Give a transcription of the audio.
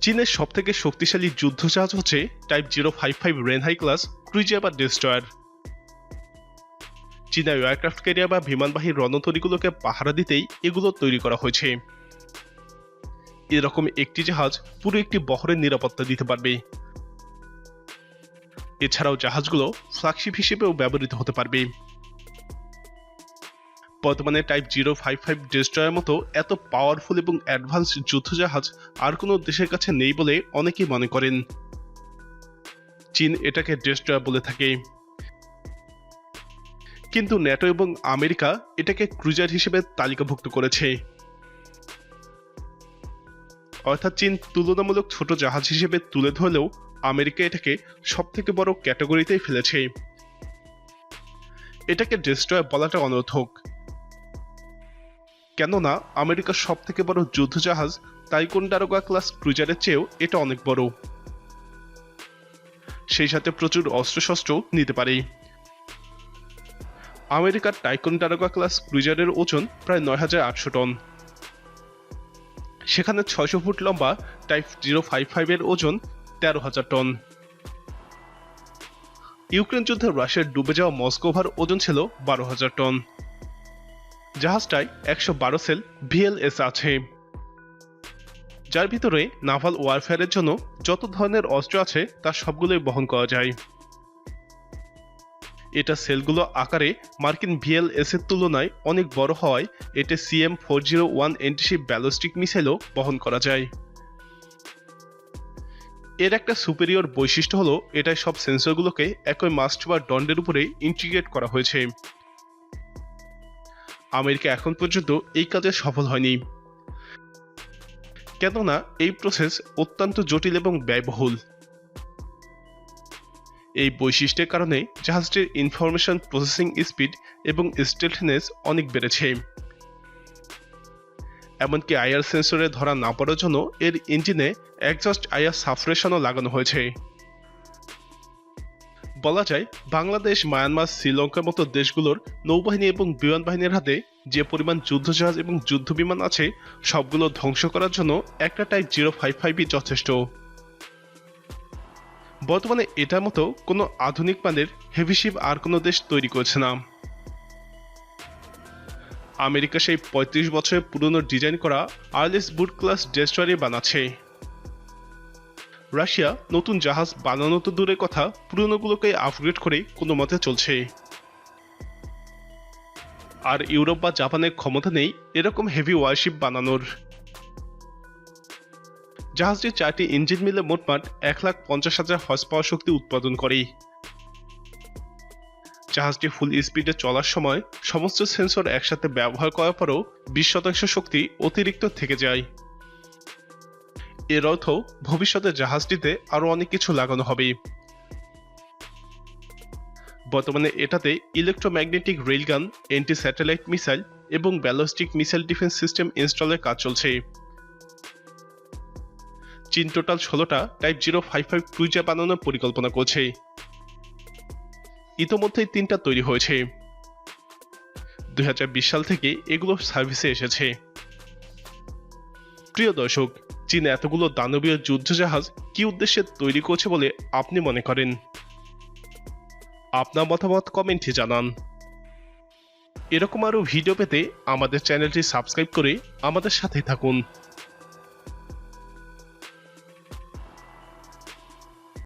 চীনের সবথেকে শক্তিশালী যুদ্ধজাহাজ হচ্ছে type zero five five Renhai class cruiser বা ডেস্ট্রয়ার চীনা এয়ারক্রাফট ক্যারিয়ার বা বিমানবাহী রণতরীগুলোকে পাহারা দিতেই এগুলো তৈরি করা হয়েছে। এরকম একটি জাহাজ পুরো একটি বহরের নিরাপত্তা দিতে পারবে। এছাড়াও জাহাজগুলো ফ্ল্যাগশিপ হিসেবেও ব্যবহৃত হতে পারবে। বর্তমানে টাইপ জিরো ফাইভ ফাইভ ডেস্ট্রয়ের মতো এত পাওয়ারফুল এবং অ্যাডভান্স যুদ্ধজাহাজ আর কোনো দেশের কাছে নেই বলে অনেকেই মনে করেন। চীন এটাকে ডেস্ট্রয়ার বলে থাকে। কিন্তু ন্যাটো এবং আমেরিকা এটাকে ক্রুজার হিসেবে তালিকাভুক্ত করেছে। অর্থাৎ চীন তুলনামূলক ছোট জাহাজ হিসেবে তুলে ধরলেও আমেরিকা এটাকে সব থেকে বড় ক্যাটাগরিতেই ফেলেছে। এটাকে ডেস্ট্রয় বলাটা অনর্থক। কেননা আমেরিকার সব থেকে বড় যুদ্ধজাহাজ তাইকোন্ডারোগা ক্লাস ক্রুজারের চেয়েও এটা অনেক বড়। সেই সাথে প্রচুর অস্ত্রশস্ত্র নিতে পারে। আমেরিকার টাইকোন্ডারোগা ক্লাস ক্রুজারের ওজন প্রায় নয় হাজার আটশো টন। সেখানে ছয়শো ফুট লম্বা টাইপ জিরো ফাইভ ফাইভের ওজন তেরো হাজার টন। ইউক্রেন যুদ্ধে রাশিয়ার ডুবে যাওয়া মস্কোভার ওজন ছিল বারো হাজার টন। জাহাজটায় একশো বারো সেল ভিএলএস আছে। যার ভিতরে নাভাল ওয়ারফেয়ারের জন্য যত ধরনের অস্ত্র আছে তার সবগুলোই বহন করা যায়। এটা সেলগুলো আকারে মার্কিন ভিএলএস এর তুলনায় অনেক বড় হওয়ায় এতে CM four zero one anti ship ballistic মিসাইলও বহন করা যায়। এর একটা সুপেরিয়র বৈশিষ্ট্য হলো এটাই সব সেন্সরগুলোকে একই মাস্ট বা দণ্ডের উপরে ইন্টিগ্রেট করা হয়েছে। আমেরিকা এখন পর্যন্ত এই কাজে সফল হয়নি। কেননা এই প্রসেস অত্যন্ত জটিল এবং ব্যয়বহুল। এই বৈশিষ্ট্যের কারণে জাহাজটির ইনফরমেশন প্রসেসিং স্পিড এবং স্টেলথনেস অনেক বেড়েছে। এমনকি আইআর সেন্সরে ধরা না পড়ার জন্য এর ইঞ্জিনে একজস্ট আইআর সাফরেশনও লাগানো হয়েছে। বলা যায়, বাংলাদেশ, মায়ানমার, শ্রীলঙ্কার মতো দেশগুলোর নৌবাহিনী এবং বিমান বাহিনীর হাতে যে পরিমাণ যুদ্ধজাহাজ এবং যুদ্ধ বিমান আছে, সবগুলো ধ্বংস করার জন্য একটা টাইপ জিরো ফাইভ ফাইভই যথেষ্ট। বর্তমানে এটার মতো কোনো আধুনিক মানের হেভিশিপ আর কোনো দেশ তৈরি করছে না। আমেরিকা সেই পঁয়ত্রিশ বছরের পুরনো ডিজাইন করা আর্লেস বুট ক্লাস ডেস্ট্রয়ারই বানাচ্ছে। রাশিয়া নতুন জাহাজ বানানো তো দূরের কথা, পুরনোগুলোকে আপগ্রেড করে কোনো মতে চলছে। আর ইউরোপ বা জাপানের ক্ষমতা নেই এরকম হেভি ওয়ারশিপ বানানোর। জাহাজটি চারটি ইঞ্জিন মিলে মোটমাট এক লাখ পঞ্চাশ হাজার হর্স পাওয়ার শক্তি উৎপাদন করে। জাহাজটি ফুল স্পিডে চলার সময় সমস্ত সেন্সর একসাথে ব্যবহার করার পরও বিশ শতাংশ শক্তি অতিরিক্ত থেকে যায়। এর অর্থ ভবিষ্যতে জাহাজটিতে আরও অনেক কিছু লাগানো হবে বর্তমানে এটাতে electromagnetic railgun anti satellite missile এবং ব্যালিস্টিক মিসাইল ডিফেন্স সিস্টেম ইনস্টলের কাজ চলছে। চীন টোটাল ষোলোটা type zero five five cruiser বানানোর পরিকল্পনা করছে। ইতোমধ্যেই তিনটা তৈরি হয়েছে। দুই হাজার বিশ সাল থেকে এগুলো সার্ভিসে এসেছে। প্রিয় দর্শক চীন এতগুলো দানবীয় যুদ্ধজাহাজ কি উদ্দেশ্যে তৈরি করছে বলে আপনি মনে করেন? আপনার মতামত কমেন্টে জানান। এরকম আরও ভিডিও পেতে আমাদের চ্যানেলটি সাবস্ক্রাইব করে আমাদের সাথে থাকুন।